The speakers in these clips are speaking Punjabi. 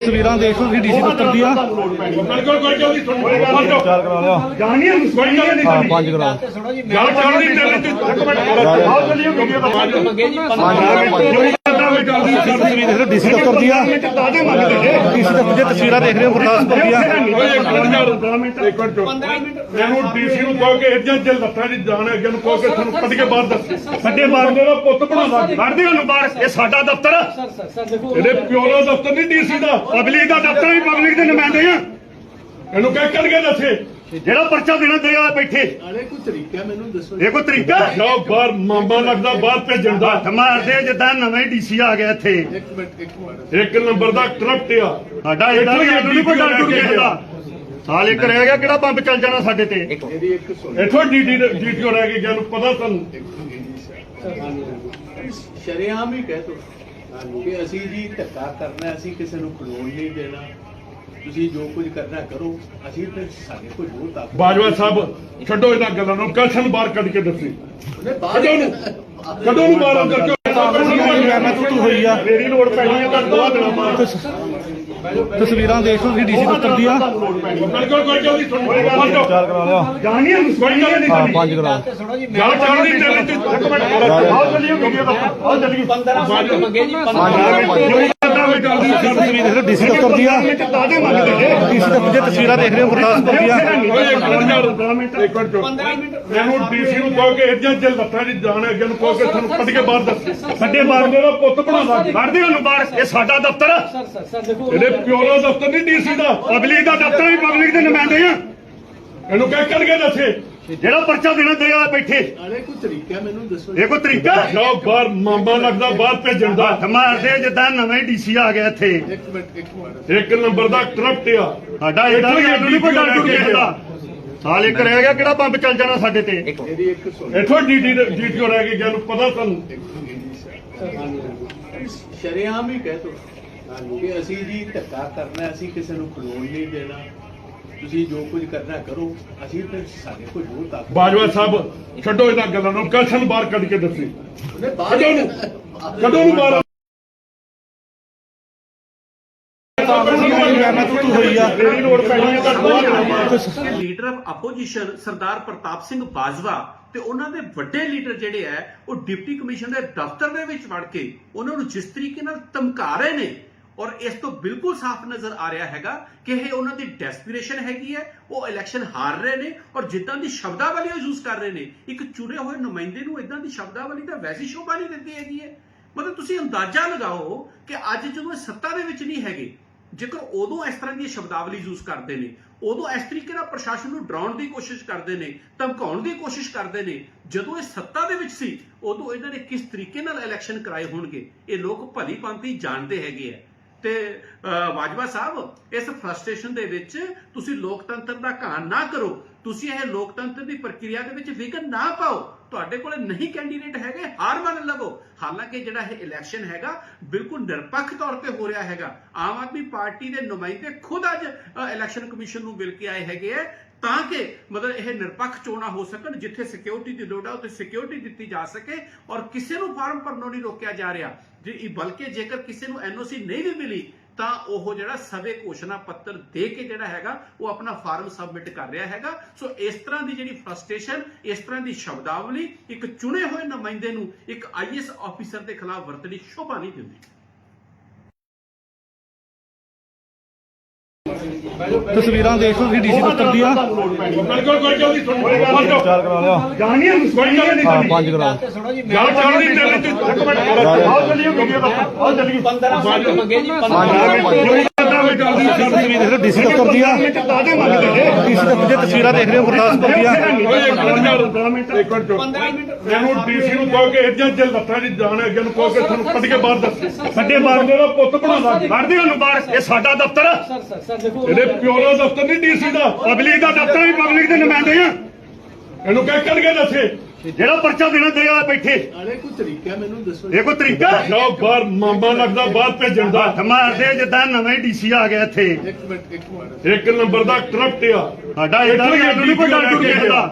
ਤਸਵੀਰਾਂ ਦੇਖ ਲਓ ਤੁਸੀਂ ਡੀਸੀ ਦਫ਼ਤਰ ਦੀਆਂ। ਚਾਰ ਕਰਾ ਲਿਆ ਹੈ ਨਹੀਂ ਹਾਂ ਪੰਜ ਕਰਾ ਦੇਖ ਡੀਸੀ ਦਫ਼ਤਰ ਦੀਆਂ ਡੀਸੀ ਦਫ਼ਤਰ ਦੀਆਂ ਤਸਵੀਰਾਂ ਦੇਖ ਰਹੇ ਹੋ ਗੁਰਦਾਸਪੁਰ ਦੀਆਂ ਇੱਕ ਮਿੰਟ 15 ਮਿੰਟ ਇਹਨੂੰ ਡੀਸੀ ਨੂੰ ਕਹੋ ਕਿ ਇੱਜਾਂ ਜੇ ਲੱਤਾਂ ਦੀ ਜਾਣ ਹੈ ਅੱਗੇ ਨੂੰ ਕਹੋ ਕਿ ਤੁਹਾਨੂੰ ਕੱਢ ਕੇ ਬਾਹਰ ਦੱਸ। ਸਾਡੇ ਬਾਹਰ ਮੇਰਾ ਪੁੱਤ ਬਣਾ ਕੱਢਦੇ ਉਹਨੂੰ ਬਾਹਰ। ਇਹ ਸਾਡਾ ਦਫ਼ਤਰ। ਇਹਦੇ ਪਿਓ ਦਾ ਦਫ਼ਤਰ ਨਹੀਂ ਡੀਸੀ ਦਾ। ਪਬਲਿਕ ਦਾ ਦਫ਼ਤਰ ਵੀ ਪਬਲਿਕ ਦੇ ਨੁਮਾਇੰਦੇ ਆ। ਇਹਨੂੰ ਕਹਿ ਕੱਢ ਕੇ ਦੱਸੇ। ਜਿਹੜਾ ਪਰਚਾ ਦੇਣਾ ਦੇ ਆ ਬੈਠੇ। ਅਰੇ ਕੋਈ ਤਰੀਕਾ ਮੈਨੂੰ ਦੱਸੋ। ਇਹ ਕੋਈ ਤਰੀਕਾ? ਜਾਓ ਬਾਹਰ ਮਾਮਾ ਲੱਗਦਾ ਬਾਹਰ ਭੇਜਣ ਦਾ। ਹੱਥ ਮਾਰਦੇ ਜਿੱਦਾਂ ਨਵੇਂ ਡੀਸੀ ਆ ਗਿਆ ਇੱਥੇ। ਇੱਕ ਮਿੰਟ ਇੱਕ ਮਿੰਟ। ਇੱਕ ਨੰਬਰ ਦਾ ਕਰਪਟ ਆ। ਸਾਡਾ ਇਹਦਾ ਵੀ ਨਹੀਂ ਕੋਈ ਡਰ ਡੁਰ ਗਿਆ ਸਾਲ ਇੱਕ ਰਹਿ ਗਿਆ ਕਿਹੜਾ ਬੰਬ ਚੱਲ ਜਾਣਾ ਸਾਡੇ ਤੇ? ਇੱਥੋਂ ਡੀਟੀ ਡੀਟੀਓ ਰਹਿ ਗਈ ਜਾਨੂੰ ਪਤਾ ਤੁਹਾਨੂੰ ਸ਼ਰੇਆਮ ਹੀ ਕਹਿ ਤੋ ਕਿ ਅਸੀਂ ਜੀ ਧੱਕਾ ਕਰਨਾ ਅਸੀਂ ਕਿਸੇ ਨੂੰ ਖਲੋਣ ਨਹੀਂ ਦੇਣਾ। ਤੁਸੀਂ ਜੋ ਕੁਝ ਕਰਨਾ ਕਰੋ ਅਸੀਂ ਤੇ ਸਾਡੇ ਕੋਲ ਜੋ ਤਾਕਤ ਬਾਜਵਾ ਸਾਹਿਬ ਛੱਡੋ ਇਹਨਾਂ ਗੱਲਾਂ ਨੂੰ ਕਸ਼ਨ ਬਾਹਰ ਕੱਢ ਕੇ ਦੱਸੀ। ਬਾਹਰ ਕਦੋਂ ਨੂੰ? ਕਦੋਂ ਨੂੰ ਬਾਹਰ ਅੰਦਰ ਕਿਉਂ ਮੈਂ ਤੂੰ ਤੂੰ ਹੋਈ ਆ। ਮੇਰੀ ਲੋੜ ਪੈਣੀ ਹੈ ਤਾਂ ਦੋ ਦਿਨਾਂ ਬਾਅਦ ਤਸਵੀਰਾਂ ਦੇਖ ਲਓ ਤੁਸੀਂ ਡੀਸੀ ਦਫ਼ਤਰ ਦੀਆਂ। ਬਿਲਕੁਲ ਕੋਈ ਜਲਦੀ ਸੁਣ ਕੋਈ ਗੱਲ ਨਹੀਂ ਚਾਰ ਕਰਾ ਲਿਆ। ਜਾਣੀ ਹੈ ਕੋਈ ਗੱਲ ਨਹੀਂ ਹਾਂ ਪੰਜ ਕਰਾ। ਗੱਲ ਚੱਲਦੀ ਚੱਲਦੀ ਇੱਕ ਮਿੰਟ ਆਓ ਚੱਲੀਏ ਵੀਡੀਓ ਦਾ ਆਓ ਚੱਲੀਏ। 15 ਮੰਗੇ ਜੀ 15 ਤਸਵੀਰ ਦੇਖ ਡੀਸੀ ਦਫ਼ਤਰ ਦੀਆਂ ਦਾਦੇ ਮੰਗਦੇ ਨੇ ਡੀਸੀ ਦਫ਼ਤਰ ਦੀਆਂ ਤਸਵੀਰਾਂ ਦੇਖ ਰਹੇ ਹੋ ਗੁਰਦਾਸਪੁਰ ਦੀਆਂ ਮੈਨੂੰ ਡੀਸੀ ਨੂੰ ਕਹੋ ਕਿ ਇੱਜਾਂ ਜੇ ਲੱਤਾਂ ਦੀ ਜਾਣ ਹੈ ਅੱਗੇ ਨੂੰ ਕਹੋ ਕਿ ਤੁਹਾਨੂੰ ਕੱਢ ਕੇ ਬਾਹਰ ਦੱਸ। ਸਾਡੇ ਬਾਹਰ ਮੇਰਾ ਪੁੱਤ ਬਣਾ ਕੱਢਦੇ ਉਹਨੂੰ ਬਾਹਰ। ਇਹ ਸਾਡਾ ਦਫ਼ਤਰ ਆ। ਇਹਦੇ ਪਿਓ ਦਾ ਦਫ਼ਤਰ ਨਹੀਂ ਡੀਸੀ ਦਾ। ਪਬਲਿਕ ਦਾ ਦਫ਼ਤਰ ਵੀ ਪਬਲਿਕ ਦੇ ਨੁਮਾਇੰਦੇ ਆ। ਇਹਨੂੰ ਕਹਿ ਕੱਢ ਕੇ ਦੱਸੇ। ਜਿਹੜਾ ਪਰਚਾ ਦੇਣਾ ਦੇ ਆ ਬੈਠੇ। ਅਰੇ ਕੋਈ ਤਰੀਕਾ ਮੈਨੂੰ ਦੱਸੋ। ਇਹ ਕੋਈ ਤਰੀਕਾ? ਬਾਹਰ ਮਾਮਾ ਲੱਗਦਾ ਬਾਹਰ ਭੇਜਣ ਦਾ। ਹੱਥ ਮਾਰਦੇ ਜਿੱਦਾਂ ਨਵੇਂ ਡੀਸੀ ਆ ਗਿਆ ਇੱਥੇ। ਇੱਕ ਮਿੰਟ ਇੱਕ ਮਿੰਟ। ਇੱਕ ਨੰਬਰ ਦਾ ਕਰਪਟ ਆ। ਸਾਡਾ ਇਹਦਾ ਵੀ ਸਾਨੂੰ ਨਹੀਂ ਕੋਈ ਡਰ ਡੁਰ ਸਾਲ ਇੱਕ ਰਹਿ ਗਿਆ ਕਿਹੜਾ ਬੰਬ ਚੱਲ ਜਾਣਾ ਸਾਡੇ ਤੇ? ਮੇਰੀ ਇੱਕ ਸੁਣ। ਇੱਥੋਂ ਡੀਟੀ ਡੀਟੀਓ ਰਹਿ ਗਈ ਜਾਨੂੰ ਪਤਾ ਤੁਹਾਨੂੰ ਸ਼ਰੇਆਮ ਹੀ ਕਹਿ ਤੋ ਕਿ ਅਸੀਂ ਜੀ ਧੱਕਾ ਕਰਨਾ ਅਸੀਂ ਕਿਸੇ ਨੂੰ ਖਲੋਣ ਨਹੀਂ ਦੇਣਾ। ਤੁਸੀਂ ਜੋ ਕੁਝ ਕਰਨਾ ਕਰੋ ਅਸੀਂ ਤੇ ਸਾਡੇ ਕੋਲ ਜੋ ਤਾਕਤ ਬਾਜਵਾ ਸਾਹਿਬ ਛੱਡੋ ਇਹਨਾਂ ਗੱਲਾਂ ਨੂੰ ਕਸ਼ਨ ਬਾਹਰ ਕੱਢ ਕੇ ਦੱਸੀ। ਬਾਹਰ ਕਦੋਂ ਨੂੰ ਕਦੋਂ ਨੂੰ ਬਾਹਰ। Leader of opposition Sardar Partap Singh Bajwa ਤੇ ਉਹਨਾਂ ਦੇ ਵੱਡੇ ਲੀਡਰ ਜਿਹੜੇ ਆ ਉਹ ਡਿਪਟੀ ਕਮਿਸ਼ਨ ਦੇ ਦਫ਼ਤਰ ਦੇ ਵਿੱਚ ਵੜ ਕੇ ਉਹਨਾਂ ਨੂੰ ਜਿਸ ਤਰੀਕੇ ਨਾਲ ਧਮਕਾ ਰਹੇ ਨੇ ਔਰ ਇਸ ਤੋਂ ਬਿਲਕੁਲ ਸਾਫ਼ ਨਜ਼ਰ ਆ ਰਿਹਾ ਹੈਗਾ ਕਿ ਇਹ ਉਹਨਾਂ ਦੀ ਡੈਸਪੀਰੇਸ਼ਨ ਹੈਗੀ ਹੈ, ਉਹ ਇਲੈਕਸ਼ਨ ਹਾਰ ਰਹੇ ਨੇ ਔਰ ਜਿੱਦਾਂ ਦੀ ਸ਼ਬਦਾਵਲੀ ਉਹ ਯੂਜ਼ ਕਰ ਰਹੇ ਨੇ, ਇੱਕ ਚੁਣੇ ਹੋਏ ਨੁਮਾਇੰਦੇ ਨੂੰ ਇਦਾਂ ਦੀ ਸ਼ਬਦਾਵਲੀ ਤਾਂ ਵੈਸੀ ਸ਼ੋਭਾ ਨਹੀਂ ਦਿੰਦੀ ਹੈਗੀ ਹੈ। ਮਤਲਬ ਤੁਸੀਂ ਅੰਦਾਜ਼ਾ ਲਗਾਓ ਕਿ ਅੱਜ ਜਦੋਂ ਇਹ ਸੱਤਾ ਦੇ ਵਿੱਚ ਨਹੀਂ ਹੈਗੇ, ਜੇਕਰ ਉਦੋਂ ਇਸ ਤਰ੍ਹਾਂ ਦੀ ਸ਼ਬਦਾਵਲੀ ਯੂਜ਼ ਕਰਦੇ ਨੇ, ਉਦੋਂ ਇਸ ਤਰੀਕੇ ਨਾਲ ਪ੍ਰਸ਼ਾਸਨ ਨੂੰ ਡਰਾਉਣ ਦੀ ਕੋਸ਼ਿਸ਼ ਕਰਦੇ ਨੇ, ਧਮਕਾਉਣ ਦੀ ਕੋਸ਼ਿਸ਼ ਕਰਦੇ ਨੇ, ਜਦੋਂ ਇਹ ਸੱਤਾ ਦੇ ਵਿੱਚ ਸੀ, ਉਦੋਂ ਇਹਨਾਂ ਨੇ ਕਿਸ ਤਰੀਕੇ ਨਾਲ ਇਲੈਕਸ਼ਨ ਕਰਾਏ ਹੋਣਗੇ, ਇਹ ਲੋਕ ਭਲੀ ਭਾਂਤੀ ਜਾਣਦੇ ਹੈਗੇ ਆ। ਤੇ ਅਹ, ਸਾਹਿਬ ਇਸ ਫਰਸਟ੍ਰੇਸ਼ਨ ਦੇ ਵਿੱਚ ਤੁਸੀਂ ਲੋਕਤੰਤਰ ਦਾ ਘਾਣ ਨਾ ਕਰੋ। ਤੁਸੀਂ ਇਹ ਲੋਕਤੰਤਰ ਦੀ ਪ੍ਰਕਿਰਿਆ ਦੇ ਵਿੱਚ ਵਿਘਨ ਨਾ ਪਾਓ। ਤੁਹਾਡੇ ਕੋਲੇ ਨਹੀਂ ਕੈਂਡੀਡੇਟ ਹੈਗੇ ਹਾਰ ਮੰਨ ਲਵੋ। ਹਾਲਾਂਕਿ ਜਿਹੜਾ ਇਹ ਇਲੈਕਸ਼ਨ ਹੈਗਾ ਬਿਲਕੁਲ ਨਿਰਪੱਖ ਤੌਰ ਤੇ ਹੋ ਰਿਹਾ ਹੈਗਾ। ਆਮ ਆਦਮੀ ਪਾਰਟੀ ਦੇ ਨੁਮਾਇੰਦੇ ਖੁਦ ਅੱਜ ਇਲੈਕਸ਼ਨ ਕਮਿਸ਼ਨ ਨੂੰ ਮਿਲ ਕੇ ਆਏ ਹੈਗੇ ਆ ਤਾਂ ਕਿ ਮਤਲਬ ਇਹ ਨਿਰਪੱਖ ਚੋਣਾਂ ਹੋ ਸਕਣ, ਜਿੱਥੇ ਸਿਕਿਉਰਿਟੀ ਦੀ ਲੋੜ ਹੈ ਉੱਥੇ ਸਿਕਿਉਰਿਟੀ ਦਿੱਤੀ ਜਾ ਸਕੇ ਔਰ ਕਿਸੇ ਨੂੰ ਫਾਰਮ ਭਰਨੋਂ ਨਹੀਂ ਰੋਕਿਆ ਜਾ ਰਿਹਾ। ਜੇ ਬਲਕਿ ਜੇਕਰ ਕਿਸੇ ਨੂੰ ਐਨਓਸੀ ਨਹੀਂ ਵੀ ਮਿਲੀ, ਤਾਂ ਉਹ ਜਿਹੜਾ ਸਵੇ ਘੋਸ਼ਣਾ ਪੱਤਰ ਦੇ ਕੇ ਜਿਹੜਾ ਹੈਗਾ, ਉਹ ਆਪਣਾ ਫਾਰਮ ਸਬਮਿਟ ਕਰ ਰਿਹਾ ਹੈਗਾ। ਸੋ ਇਸ ਤਰ੍ਹਾਂ ਦੀ ਜਿਹੜੀ ਫਰਸਟ੍ਰੇਸ਼ਨ ਇਸ ਤਰ੍ਹਾਂ ਦੀ ਸ਼ਬਦਾਵਲੀ ਇੱਕ ਚੁਣੇ ਹੋਏ ਨੁਮਾਇੰਦੇ ਨੂੰ ਇੱਕ ਆਈਐਸ ਆਫੀਸਰ ਦੇ ਖਿਲਾਫ ਵਰਤਣੀ ਸ਼ੋਭਾ ਨਹੀਂ ਦਿੰਦੀ। ਤਸਵੀਰਾਂ ਦੇਖ ਲਓ ਤੁਸੀਂ ਡੀਸੀ ਦਫ਼ਤਰ ਦੀਆਂ। ਬਿਲਕੁਲ ਕੋਈ ਜਲਦੀ ਸੁਣ ਕੋਈ ਗੱਲ ਨਹੀਂ ਚਾਰ ਕਰਾ ਲਿਆ। ਜਾਣੀ ਹੈ ਕੋਈ ਗੱਲ ਨਹੀਂ ਹਾਂ ਪੰਜ ਕਰਾ। ਗੱਲ ਚੱਲਦੀ ਚੱਲਦੀ ਇੱਕ ਮਿੰਟ ਆਓ ਚੱਲੀਏ ਵੀਡੀਓ ਦਾ ਆਓ ਚੱਲੀਏ। 15 ਮੰਗੇ ਜੀ 15 ਤਸਵੀਰ ਦੇਖ ਡੀਸੀ ਦਫ਼ਤਰ ਦੀਆਂ। ਡੀਸੀ ਦਫ਼ਤਰ ਦੀਆਂ ਤਸਵੀਰਾਂ ਦੇਖ ਰਹੇ ਹੋ ਗੁਰਦਾਸਪੁਰ ਦੀਆਂ। ਮੈਨੂੰ ਡੀਸੀ ਨੂੰ ਕਹੋ ਕਿ ਇੱਜਾਂ ਜੇ ਲੱਤਾਂ ਦੀ ਜਾਣ, ਅੱਗੇ ਨੂੰ ਕਹੋ ਕਿ ਤੁਹਾਨੂੰ ਕੱਢ ਕੇ ਬਾਹਰ ਦੱਸ। ਸਾਡੇ ਬਾਹਰ ਮੇਰਾ ਪੁੱਤ ਬਣਾ ਕੱਢਦੇ ਉਹਨੂੰ ਬਾਹਰ। ਇਹ ਸਾਡਾ ਦਫ਼ਤਰ। ਆ। ਇਹਦੇ ਪਿਓ ਦਾ ਦਫ਼ਤਰ ਨਹੀਂ ਡੀਸੀ ਦਾ। ਪਬਲਿਕ ਦਾ ਦਫ਼ਤਰ ਵੀ ਪਬਲਿਕ ਦੇ ਨੁਮਾਇੰਦੇ ਆ। ਇਹਨੂੰ ਕਹਿ ਕੱਢ ਕੇ ਦੱਸੇ। ਜਿਹੜਾ ਪਰਚਾ ਦੇਣਾ ਦੇ ਆ ਬੈਠੇ। ਅਰੇ ਕੋਈ ਤਰੀਕਾ ਮੈਨੂੰ ਦੱਸੋ। ਇਹ ਕੋਈ ਤਰੀਕਾ? ਜਾਓ ਬਾਹਰ ਮਾਮਾ ਲੱਗਦਾ ਬਾਹਰ ਭੇਜਣ ਦਾ। ਹੱਥ ਮਾਰਦੇ ਜਿੱਦਾਂ ਨਵੇਂ ਡੀਸੀ ਆ ਗਿਆ ਇੱਥੇ। ਇੱਕ ਮਿੰਟ ਇੱਕ ਮਿੰਟ। ਇੱਕ ਨੰਬਰ ਦਾ ਕਰਪਟ ਆ। ਸਾਡਾ ਇਹਦਾ ਨਹੀਂ ਕੋਈ ਡਰ ਡੁਰ ਗਿਆ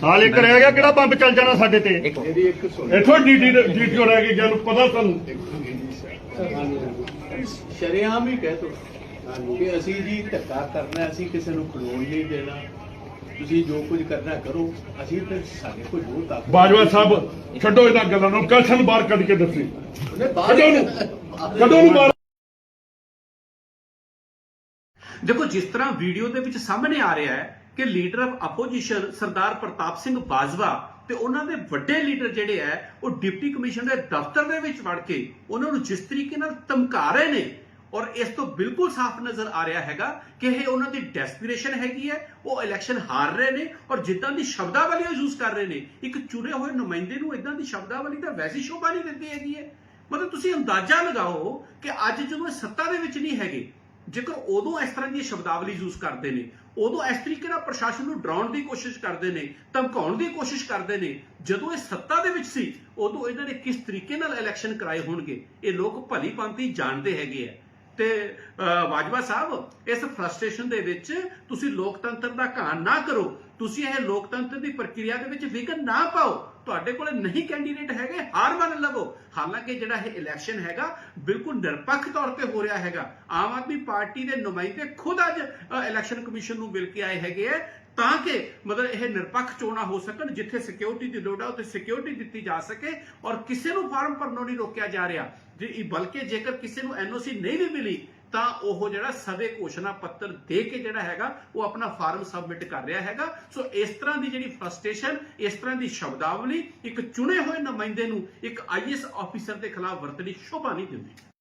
ਸਾਲ ਇੱਕ ਰਹਿ ਗਿਆ ਕਿਹੜਾ ਬੰਬ ਚੱਲ ਜਾਣਾ ਸਾਡੇ ਤੇ? ਮੇਰੀ ਇੱਕ ਸੁਣ। ਇੱਥੋਂ ਡੀਟੀ ਡੀਟੀਓ ਰਹਿ ਗਈ ਜਾਨੂੰ ਪਤਾ ਤੁਹਾਨੂੰ ਸ਼ਰੇਆਮ ਹੀ ਕਹਿ ਤੋ ਕਿ ਅਸੀਂ ਜੀ ਧੱਕਾ ਕਰਨਾ ਅਸੀਂ ਕਿਸੇ ਨੂੰ ਖਲੋਣ ਨਹੀਂ ਦੇਣਾ। ਤੁਸੀਂ ਜੋ ਕੁਝ ਕਰਨਾ ਕਰੋ ਅਸੀਂ ਫਿਰ ਸਾਡੇ ਕੋਲ ਜੋ ਤਾਕਤ ਬਾਜਵਾ ਸਾਹਿਬ ਛੱਡੋ ਇਹਨਾਂ ਗੱਲਾਂ ਨੂੰ ਕਲਸ਼ਨ ਬਾਹਰ ਕੱਢ ਕੇ ਦੱਸੀ। ਕਦੋਂ ਨੂੰ ਕਦੋਂ ਨੂੰ ਬਾਹਰ। ਦੇਖੋ ਜਿਸ ਤਰ੍ਹਾਂ ਵੀਡੀਓ ਦੇ ਵਿੱਚ ਸਾਹਮਣੇ ਆ ਰਿਹਾ ਹੈ ਕਿ leader of opposition Sardar Partap Singh Bajwa ਤੇ ਉਹਨਾਂ ਦੇ ਵੱਡੇ ਲੀਡਰ ਜਿਹੜੇ ਹੈ ਉਹ ਡਿਪਟੀ ਕਮਿਸ਼ਨਰ ਦੇ ਦਫ਼ਤਰ ਦੇ ਵਿੱਚ ਵੜ ਕੇ ਉਹਨਾਂ ਨੂੰ ਜਿਸ ਤਰੀਕੇ ਨਾਲ ਧਮਕਾ ਰਹੇ ਨੇ ਔਰ ਇਸ ਤੋਂ ਬਿਲਕੁਲ ਸਾਫ਼ ਨਜ਼ਰ ਆ ਰਿਹਾ ਹੈਗਾ ਕਿ ਇਹ ਉਹਨਾਂ ਦੀ ਡੈਸਪੀਰੇਸ਼ਨ ਹੈਗੀ ਹੈ, ਉਹ ਇਲੈਕਸ਼ਨ ਹਾਰ ਰਹੇ ਨੇ ਔਰ ਜਿੱਦਾਂ ਦੀ ਸ਼ਬਦਾਵਲੀ ਉਹ ਯੂਜ਼ ਕਰ ਰਹੇ ਨੇ, ਇੱਕ ਚੁਣੇ ਹੋਏ ਨੁਮਾਇੰਦੇ ਨੂੰ ਇਦਾਂ ਦੀ ਸ਼ਬਦਾਵਲੀ ਤਾਂ ਵੈਸੀ ਸ਼ੋਭਾ ਨਹੀਂ ਦਿੰਦੀ ਹੈਗੀ ਹੈ। ਮਤਲਬ ਤੁਸੀਂ ਅੰਦਾਜ਼ਾ ਲਗਾਓ ਕਿ ਅੱਜ ਜਦੋਂ ਸੱਤਾ ਦੇ ਵਿੱਚ ਨਹੀਂ ਹੈਗੇ, ਜੇਕਰ ਉਦੋਂ ਇਸ ਤਰ੍ਹਾਂ ਦੀ ਸ਼ਬਦਾਵਲੀ ਯੂਜ਼ ਕਰਦੇ ਨੇ, ਉਦੋਂ ਇਸ ਤਰੀਕੇ ਨਾਲ ਪ੍ਰਸ਼ਾਸਨ ਨੂੰ ਡਰਾਉਣ ਦੀ ਕੋਸ਼ਿਸ਼ ਕਰਦੇ ਨੇ, ਧਮਕਾਉਣ ਦੀ ਕੋਸ਼ਿਸ਼ ਕਰਦੇ ਨੇ, ਜਦੋਂ ਇਹ ਸੱਤਾ ਦੇ ਵਿੱਚ ਸੀ, ਉਦੋਂ ਇਹਨਾਂ ਨੇ ਕਿਸ ਤਰੀਕੇ ਨਾਲ ਇਲੈਕਸ਼ਨ ਕਰਾਏ ਹੋਣਗੇ, ਇਹ ਲੋਕ ਭਲੀ ਭਾਂਤੀ ਜਾਣਦੇ ਹੈਗੇ ਆ। ਤੇ ਅਹ, ਸਾਹਿਬ ਇਸ ਫਰਸਟ੍ਰੇਸ਼ਨ ਦੇ ਵਿੱਚ ਤੁਸੀਂ ਲੋਕਤੰਤਰ ਦਾ ਘਾਣ ਨਾ ਕਰੋ। ਤੁਸੀਂ ਇਹ ਲੋਕਤੰਤਰ ਦੀ ਪ੍ਰਕਿਰਿਆ ਦੇ ਵਿੱਚ ਵਿਘਨ ਨਾ ਪਾਓ। ਤੁਹਾਡੇ ਕੋਲੇ ਨਹੀਂ ਕੈਂਡੀਡੇਟ ਹੈਗੇ ਹਾਰ ਮੰਨ ਲਵੋ। ਹਾਲਾਂਕਿ ਜਿਹੜਾ ਇਹ ਇਲੈਕਸ਼ਨ ਹੈਗਾ ਬਿਲਕੁਲ ਨਿਰਪੱਖ ਤੌਰ ਤੇ ਹੋ ਰਿਹਾ ਹੈਗਾ। ਆਮ ਆਦਮੀ ਪਾਰਟੀ ਦੇ ਨੁਮਾਇੰਦੇ ਖੁਦ ਅੱਜ ਇਲੈਕਸ਼ਨ ਕਮਿਸ਼ਨ ਨੂੰ ਮਿਲ ਕੇ ਆਏ ਹੈਗੇ ਆ। ਤਾਂ ਕਿ ਮਤਲਬ ਇਹ ਨਿਰਪੱਖ ਚੋਣਾਂ ਹੋ ਸਕਣ, ਜਿੱਥੇ ਸਿਕਿਉਰਿਟੀ ਦੀ ਲੋੜ ਹੈ, ਉੱਥੇ ਸਿਕਿਉਰਿਟੀ ਦਿੱਤੀ ਜਾ ਸਕੇ ਔਰ ਕਿਸੇ ਨੂੰ ਫਾਰਮ ਭਰਨੋਂ ਨਹੀਂ ਰੋਕਿਆ ਜਾ ਰਿਹਾ। ਜੇ ਬਲਕਿ ਜੇਕਰ ਕਿਸੇ ਨੂੰ ਐਨਓਸੀ ਨਹੀਂ ਵੀ ਮਿਲੀ, ਤਾਂ ਉਹ ਜਿਹੜਾ ਸਵੇ ਘੋਸ਼ਣਾ ਪੱਤਰ ਦੇ ਕੇ ਜਿਹੜਾ ਹੈਗਾ, ਉਹ ਆਪਣਾ ਫਾਰਮ ਸਬਮਿਟ ਕਰ ਰਿਹਾ ਹੈਗਾ। ਸੋ ਇਸ ਤਰ੍ਹਾਂ ਦੀ ਜਿਹੜੀ ਫਰਸਟ੍ਰੇਸ਼ਨ ਇਸ ਤਰ੍ਹਾਂ ਦੀ ਸ਼ਬਦਾਵਲੀ ਇੱਕ ਚੁਣੇ ਹੋਏ ਨੁਮਾਇੰਦੇ ਨੂੰ ਇੱਕ ਆਈਐਸ ਆਫੀਸਰ ਦੇ ਖਿਲਾਫ ਵਰਤਣੀ ਸ਼ੋਭਾ ਨਹੀਂ ਦਿੰਦੀ।